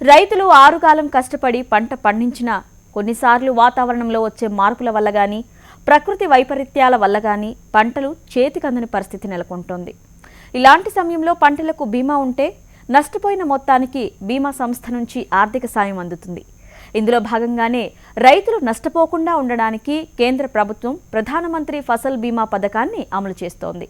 రైతులు ఆరుగాలం కష్టపడి పంట పండించిన కొన్నిసార్లు వాతావరణంలో వచ్చే మార్పుల వల్ల కానీ ప్రకృతి వైపరీత్యాల వల్ల కానీ పంటలు చేతికందని పరిస్థితి నెలకొంటోంది. ఇలాంటి సమయంలో పంటలకు బీమా ఉంటే నష్టపోయిన మొత్తానికి బీమా సంస్థ నుంచి ఆర్థిక సాయం అందుతుంది. ఇందులో భాగంగానే రైతులు నష్టపోకుండా ఉండడానికి కేంద్ర ప్రభుత్వం ప్రధానమంత్రి ఫసల్ బీమా పథకాన్ని అమలు చేస్తోంది.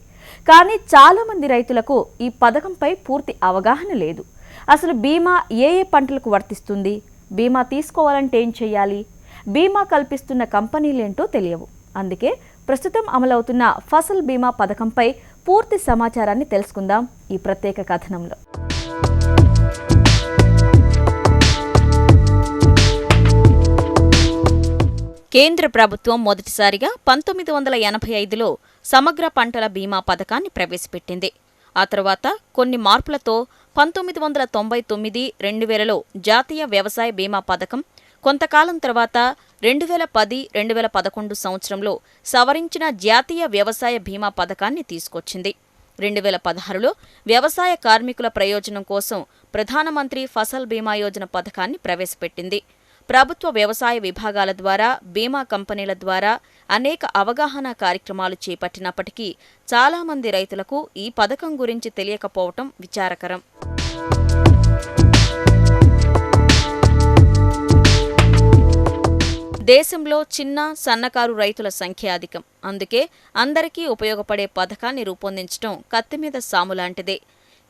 కానీ చాలామంది రైతులకు ఈ పథకంపై పూర్తి అవగాహన లేదు. అసలు బీమా ఏ ఏ పంటలకు వర్తిస్తుంది? బీమా తీసుకోవాలంటే ఏం చేయాలి బీమా కల్పిస్తున్న కంపెనీలేంటో తెలియవు. అందుకే ప్రస్తుతం అమలవుతున్న ఫసల్ బీమా పథకంపై పూర్తి సమాచారాన్ని తెలుసుకుందాం ఈ ప్రత్యేక కథనంలో. కేంద్ర ప్రభుత్వం మొదటిసారిగా పంతొమ్మిది వందల ఎనభై ఐదులో సమగ్ర పంటల బీమా పథకాన్ని ప్రవేశపెట్టింది. ఆ తర్వాత కొన్ని మార్పులతో పంతొమ్మిది వందల తొంభై తొమ్మిది రెండు వేలలో జాతీయ వ్యవసాయ బీమా పథకం కొంతకాలం తర్వాత రెండు వేల పది రెండు వేల పదకొండు సంవత్సరంలో సవరించిన జాతీయ వ్యవసాయ బీమా పథకాన్ని తీసుకొచ్చింది. రెండు వేల పదహారులో వ్యవసాయ కార్మికుల ప్రయోజనం కోసం ప్రధానమంత్రి ఫసల్ బీమా యోజన పథకాన్ని ప్రవేశపెట్టింది. ప్రభుత్వ వ్యవసాయ విభాగాల ద్వారా బీమా కంపెనీల ద్వారా అనేక అవగాహన కార్యక్రమాలు చేపట్టినప్పటికీ చాలామంది రైతులకు ఈ పథకం గురించి తెలియకపోవటం విచారకరం. దేశంలో చిన్న సన్నకారు రైతుల సంఖ్య అధికం. అందుకే అందరికీ ఉపయోగపడే పథకాన్ని రూపొందించడం కత్తిమీద సాము లాంటిదే.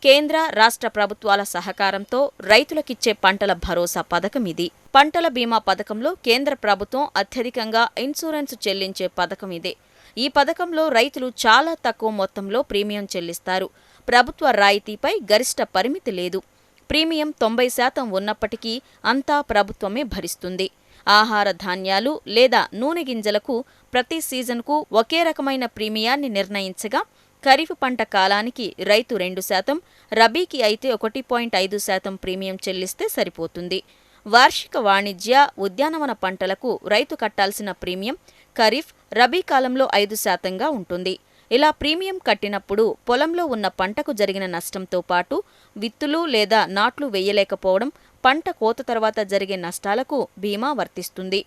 కేంద్ర రాష్ట్ర ప్రభుత్వాల సహకారంతో రైతులకిచ్చే పంటల భరోసా పథకం ఇది. పంటల బీమా పథకంలో కేంద్ర ప్రభుత్వం అత్యధికంగా ఇన్సూరెన్స్ చెల్లించే పథకం ఇదే. ఈ పథకంలో రైతులు చాలా తక్కువ మొత్తంలో ప్రీమియం చెల్లిస్తారు. ప్రభుత్వ రాయితీపై గరిష్ట పరిమితి లేదు. ప్రీమియం తొంభై శాతం ఉన్నప్పటికీ అంతా ప్రభుత్వమే భరిస్తుంది. ఆహార ధాన్యాలు లేదా నూనె గింజలకు ప్రతి సీజన్కు ఒకే రకమైన ప్రీమియాన్ని నిర్ణయించగా ఖరీఫ్ పంట కాలానికి రైతు రెండు శాతం రబీకి అయితే ఒకటి పాయింట్ ఐదు శాతం ప్రీమియం చెల్లిస్తే సరిపోతుంది. వార్షిక వాణిజ్య ఉద్యానవన పంటలకు రైతు కట్టాల్సిన ప్రీమియం ఖరీఫ్ రబీ కాలంలో ఐదు శాతంగా ఉంటుంది. ఇలా ప్రీమియం కట్టినప్పుడు పొలంలో ఉన్న పంటకు జరిగిన నష్టంతో పాటు విత్తులు లేదా నాట్లు వేయలేకపోవడం పంట కోత తర్వాత జరిగే నష్టాలకు బీమా వర్తిస్తుంది.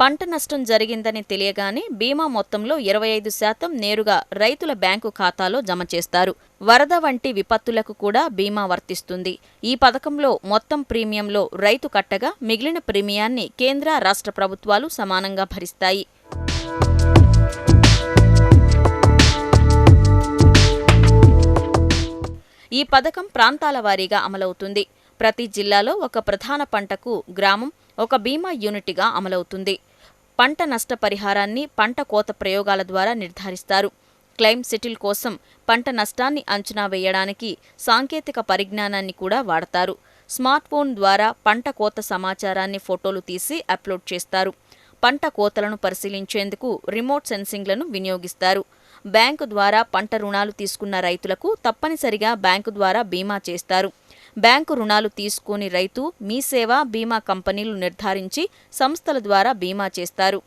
పంట నష్టం జరిగిందని తెలియగానే బీమా మొత్తంలో ఇరవై ఐదు శాతం నేరుగా రైతుల బ్యాంకు ఖాతాలో జమ చేస్తారు. వరద వంటి విపత్తులకు కూడా బీమా వర్తిస్తుంది. ఈ పథకంలో మొత్తం ప్రీమియంలో రైతు కట్టగా మిగిలిన ప్రీమియాన్ని కేంద్ర రాష్ట్ర ప్రభుత్వాలు సమానంగా భరిస్తాయి. ఈ పథకం ప్రాంతాల వారీగా అమలవుతుంది. ప్రతి జిల్లాలో ఒక ప్రధాన పంటకు గ్రామం ఒక బీమా యూనిట్గా అమలవుతుంది. పంట నష్ట పరిహారాన్ని పంట కోత ప్రయోగాల ద్వారా నిర్ధారిస్తారు. క్లెయిమ్ సెటిల్ కోసం పంట నష్టాన్ని అంచనా వేయడానికి సాంకేతిక పరిజ్ఞానాన్ని కూడా వాడతారు. స్మార్ట్ ఫోన్ ద్వారా పంట కోత సమాచారాన్ని ఫోటోలు తీసి అప్లోడ్ చేస్తారు. పంట కోతలను పరిశీలించేందుకు రిమోట్ సెన్సింగ్లను వినియోగిస్తారు. బ్యాంకు ద్వారా పంట రుణాలు తీసుకున్న రైతులకు తప్పనిసరిగా బ్యాంకు ద్వారా బీమా చేస్తారు. బ్యాంకు రుణాలు తీసుకుని రైతు మీ సేవ బీమా కంపెనీలు నిర్ధారించి సంస్థల ద్వారా బీమా చేస్తారు.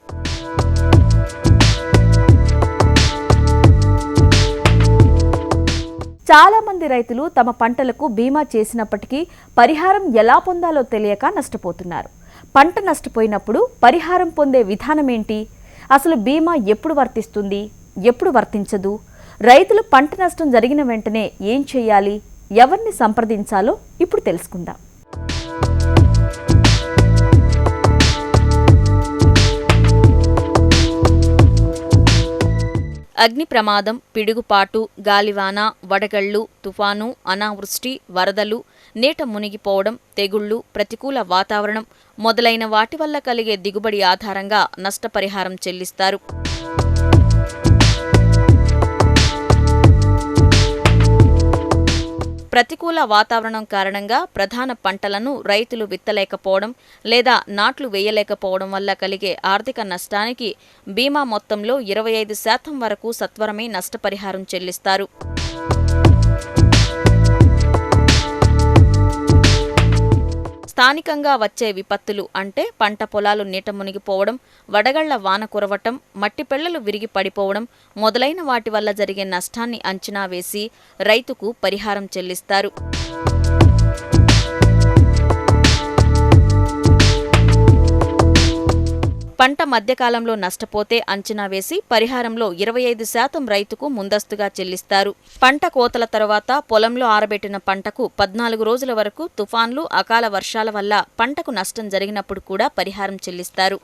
చాలామంది రైతులు తమ పంటలకు బీమా చేసినప్పటికీ పరిహారం ఎలా పొందాలో తెలియక నష్టపోతున్నారు. పంట నష్టపోయినప్పుడు పరిహారం పొందే విధానం ఏంటి అసలు బీమా ఎప్పుడు వర్తిస్తుంది? ఎప్పుడు వర్తించదు? రైతులు పంట నష్టం జరిగిన వెంటనే ఏం చేయాలి? ఎవరిని సంప్రదించాలో ఇప్పుడు తెలుసుకుందాం. అగ్ని ప్రమాదం పిడుగుపాటు గాలివాన వడగళ్ళు తుఫాను అనావృష్టి వరదలు నీట మునిగిపోవడం తెగుళ్ళు ప్రతికూల వాతావరణం మొదలైన వాటి వల్ల కలిగే దిగుబడి ఆధారంగా నష్టపరిహారం చెల్లిస్తారు. ప్రతికూల వాతావరణం కారణంగా ప్రధాన పంటలను రైతులు విత్తలేకపోవడం లేదా నాట్లు వేయలేకపోవడం వల్ల కలిగే ఆర్థిక నష్టానికి బీమా మొత్తంలో ఇరవై ఐదు శాతం వరకు సత్వరమే నష్టపరిహారం చెల్లిస్తారు. స్థానికంగా వచ్చే విపత్తులు అంటే పంట పొలాలు నీట మునిగిపోవడం వడగళ్ళ వాన కురవటం మట్టిపెళ్ళలు విరిగి పడిపోవడం మొదలైన వాటి వల్ల జరిగే నష్టాన్ని అంచనా వేసి రైతుకు పరిహారం చెల్లిస్తారు. పంట మధ్యకాలంలో నష్టపోతే అంచనా వేసి పరిహారంలో ఇరవై ఐదు శాతం రైతుకు ముందస్తుగా చెల్లిస్తారు. పంట కోతల తర్వాత పొలంలో ఆరబెట్టిన పంటకు పద్నాలుగు రోజుల వరకు తుఫాన్లు అకాల వర్షాల వల్ల పంటకు నష్టం జరిగినప్పుడు కూడా పరిహారం చెల్లిస్తారు.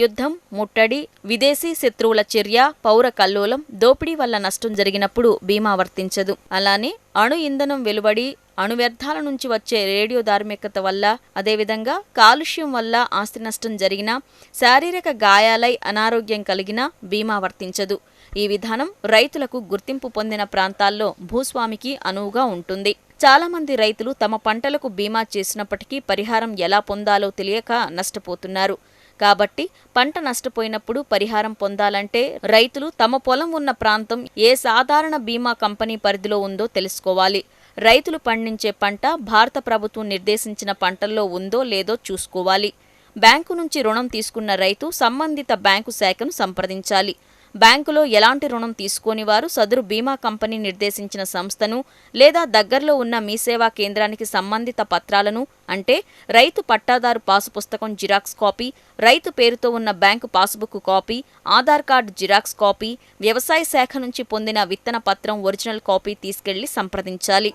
యుద్ధం ముట్టడి విదేశీ శత్రువుల చర్య పౌర కల్లోలం దోపిడీ వల్ల నష్టం జరిగినప్పుడు బీమా వర్తించదు. అలానే అణు ఇంధనం వెలువడి అణు వ్యర్థాల నుంచి వచ్చే రేడియో ధార్మికత వల్ల అదేవిధంగా కాలుష్యం వల్ల ఆస్తి నష్టం జరిగినా శారీరక గాయాలై అనారోగ్యం కలిగినా బీమా వర్తించదు. ఈ విధానం రైతులకు గుర్తింపు పొందిన ప్రాంతాల్లో భూస్వామికి అనువుగా ఉంటుంది. చాలామంది రైతులు తమ పంటలకు బీమా చేసినప్పటికీ పరిహారం ఎలా పొందాలో తెలియక నష్టపోతున్నారు. కాబట్టి పంట నష్టపోయినప్పుడు పరిహారం పొందాలంటే రైతులు తమ పొలం ఉన్న ప్రాంతం ఏ సాధారణ బీమా కంపెనీ పరిధిలో ఉందో తెలుసుకోవాలి. రైతులు పండించే పంట భారత ప్రభుత్వం నిర్దేశించిన పంటల్లో ఉందో లేదో చూసుకోవాలి. బ్యాంకు నుంచి రుణం తీసుకున్న రైతు సంబంధిత బ్యాంకు శాఖను సంప్రదించాలి. బ్యాంకులో ఎలాంటి రుణం తీసుకోని వారు సదరు బీమా కంపెనీ నిర్దేశించిన సంస్థను లేదా దగ్గరలో ఉన్న మీ సేవా కేంద్రానికి సంబంధిత పత్రాలను అంటే రైతు పట్టాదారు పాసు పుస్తకం జిరాక్స్ కాపీ రైతు పేరుతో ఉన్న bank passbook copy Aadhaar card xerox copy వ్యవసాయ శాఖ నుంచి పొందిన విత్తన పత్రం ఒరిజినల్ కాపీ తీసుకెళ్ళి సంప్రదించాలి.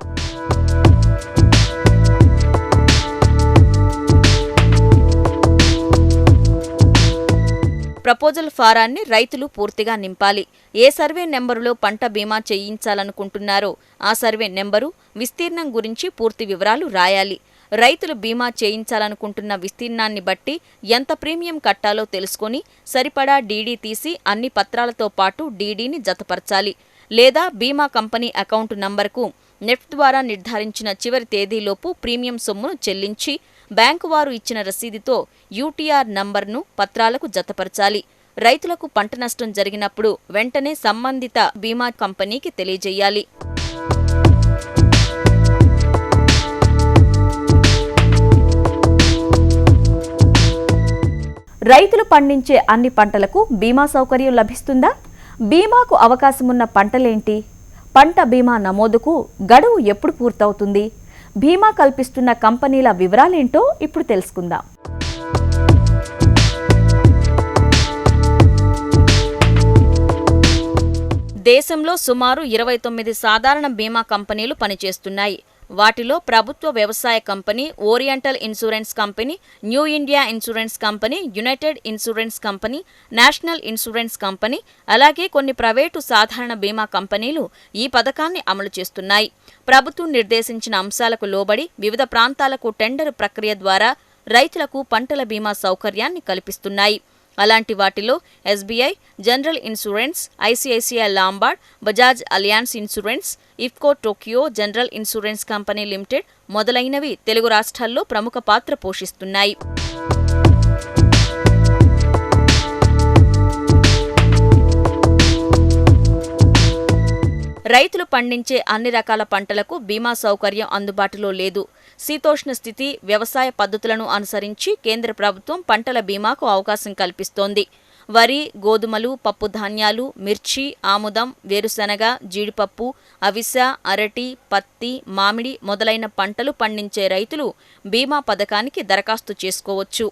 ప్రపోజల్ ఫారాన్ని రైతులు పూర్తిగా నింపాలి. ఏ సర్వే నెంబరులో పంట బీమా చేయించాలనుకుంటున్నారో ఆ సర్వే నెంబరు విస్తీర్ణం గురించి పూర్తి వివరాలు రాయాలి. రైతులు బీమా చేయించాలనుకుంటున్న విస్తీర్ణాన్ని బట్టి ఎంత ప్రీమియం కట్టాలో తెలుసుకొని సరిపడా డీడీ తీసి అన్ని పత్రాలతో పాటు డీడీని జతపరచాలి. లేదా బీమా కంపెనీ అకౌంట్ నంబర్కు నెఫ్ట్ ద్వారా నిర్ధారించిన చివరి తేదీలోపు ప్రీమియం సొమ్మును చెల్లించి బ్యాంకు వారు ఇచ్చిన రసీదుతో యూటీఆర్ నంబర్ను పత్రాలకు జతపరచాలి. రైతులకు పంట నష్టం జరిగినప్పుడు వెంటనే సంబంధిత బీమా కంపెనీకి తెలియజేయాలి. రైతులు పండించే అన్ని పంటలకు బీమా సౌకర్యం లభిస్తుందా? బీమాకు అవకాశమున్న పంటలేంటి? పంట బీమా నమోదుకు గడువు ఎప్పుడు పూర్తవుతుంది? బీమా కల్పిస్తున్న కంపెనీల వివరాలేంటో ఇప్పుడు తెలుసుకుందాం. దేశంలో సుమారు ఇరవై తొమ్మిది సాధారణ బీమా కంపెనీలు పనిచేస్తున్నాయి. వాటిలో ప్రభుత్వ వ్యవసాయ company oriental insurance company new India insurance company united insurance company national insurance company అలాగే కొన్ని ప్రైవేటు సాధారణ బీమా కంపెనీలు ఈ పథకాన్ని అమలు చేస్తున్నాయి. ప్రభుత్వం నిర్దేశించిన అంశాలకు లోబడి వివిధ ప్రాంతాలకు టెండర్ ప్రక్రియ ద్వారా రైతులకు పంటల బీమా సౌకర్యాన్ని కల్పిస్తున్నాయి. అలాంటి వాటిలో SBI general insurance ICICI Lombard Bajaj Allianz insurance IFFCO Tokyo general insurance company limited మొదలైనవి తెలుగు రాష్ట్రాల్లో ప్రముఖ పాత్ర పోషిస్తున్నాయి. రైతులు పండించే అన్ని రకాల పంటలకు బీమా సౌకర్యం అందుబాటులో లేదు. శీతోష్ణ స్థితి వ్యవసాయ పద్ధతులను అనుసరించి కేంద్ర ప్రభుత్వం పంటల బీమాకు అవకాశం కల్పిస్తోంది. వరి గోధుమలు పప్పు ధాన్యాలు మిర్చి ఆముదం వేరుశనగ జీడిపప్పు అవిస అరటి పత్తి మామిడి మొదలైన పంటలు పండించే రైతులు బీమా పథకానికి దరఖాస్తు చేసుకోవచ్చు.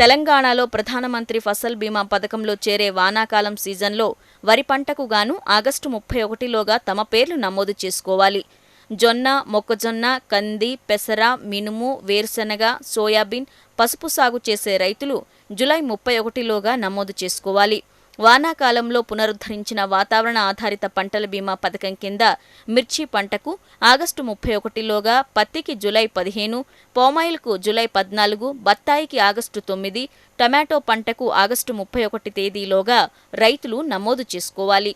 తెలంగాణలో ప్రధానమంత్రి ఫసల్ బీమా పథకంలో చేరే వానాకాలం సీజన్లో వరి పంటకు గాను ఆగస్టు ముప్పై ఒకటిలోగా తమ పేర్లు నమోదు చేసుకోవాలి. జొన్న మొక్కజొన్న కంది పెసర మినుము వేరుశెనగ సోయాబీన్ పసుపు సాగు చేసే రైతులు జులై ముప్పై ఒకటిలోగా నమోదు చేసుకోవాలి. వానాకాలంలో పునరుద్ధరించిన వాతావరణ ఆధారిత పంటల బీమా పథకం కింద మిర్చి పంటకు ఆగస్టు ముప్పై ఒకటిలోగా పత్తికి జులై పదిహేను పోమాయిల్కు జులై పద్నాలుగు బత్తాయికి ఆగస్టు తొమ్మిది టమాటో పంటకు ఆగస్టు ముప్పై ఒకటి తేదీలోగా రైతులు నమోదు చేసుకోవాలి.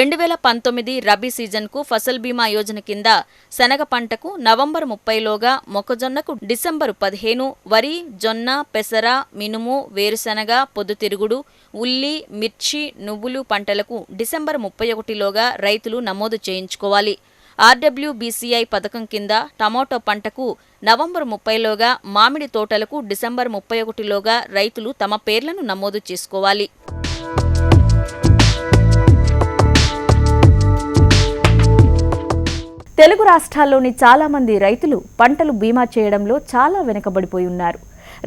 రెండు వేల పంతొమ్మిది రబీ సీజన్కు ఫసల్ బీమా యోజన కింద శనగ పంటకు నవంబర్ ముప్పైలోగా మొక్కజొన్నకు డిసెంబరు పదిహేను వరి జొన్న పెసర మినుము వేరుశనగ పొద్దుతిరుగుడు ఉల్లి మిర్చి నువ్వులు పంటలకు డిసెంబర్ ముప్పై ఒకటిలోగా రైతులు నమోదు చేయించుకోవాలి. ఆర్డబ్ల్యూబీసీఐ పథకం కింద టమాటో పంటకు నవంబర్ ముప్పైలోగా మామిడి తోటలకు డిసెంబర్ ముప్పై ఒకటిలోగా రైతులు తమ పేర్లను నమోదు చేసుకోవాలి. తెలుగు రాష్ట్రాల్లోని చాలా మంది రైతులు పంటలు బీమా చేయడంలో చాలా వెనుకబడిపోయి ఉన్నారు.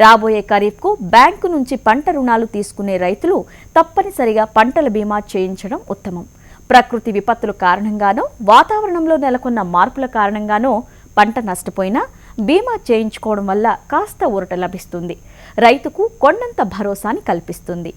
రాబోయే ఖరీఫ్కు బ్యాంకు నుంచి పంట రుణాలు తీసుకునే రైతులు తప్పనిసరిగా పంటల బీమా చేయించడం ఉత్తమం. ప్రకృతి విపత్తుల కారణంగానో వాతావరణంలో నెలకొన్న మార్పుల కారణంగానో పంట నష్టపోయినా బీమా చేయించుకోవడం వల్ల కాస్త ఊరట లభిస్తుంది. రైతుకు కొండంత భరోసాని కల్పిస్తుంది.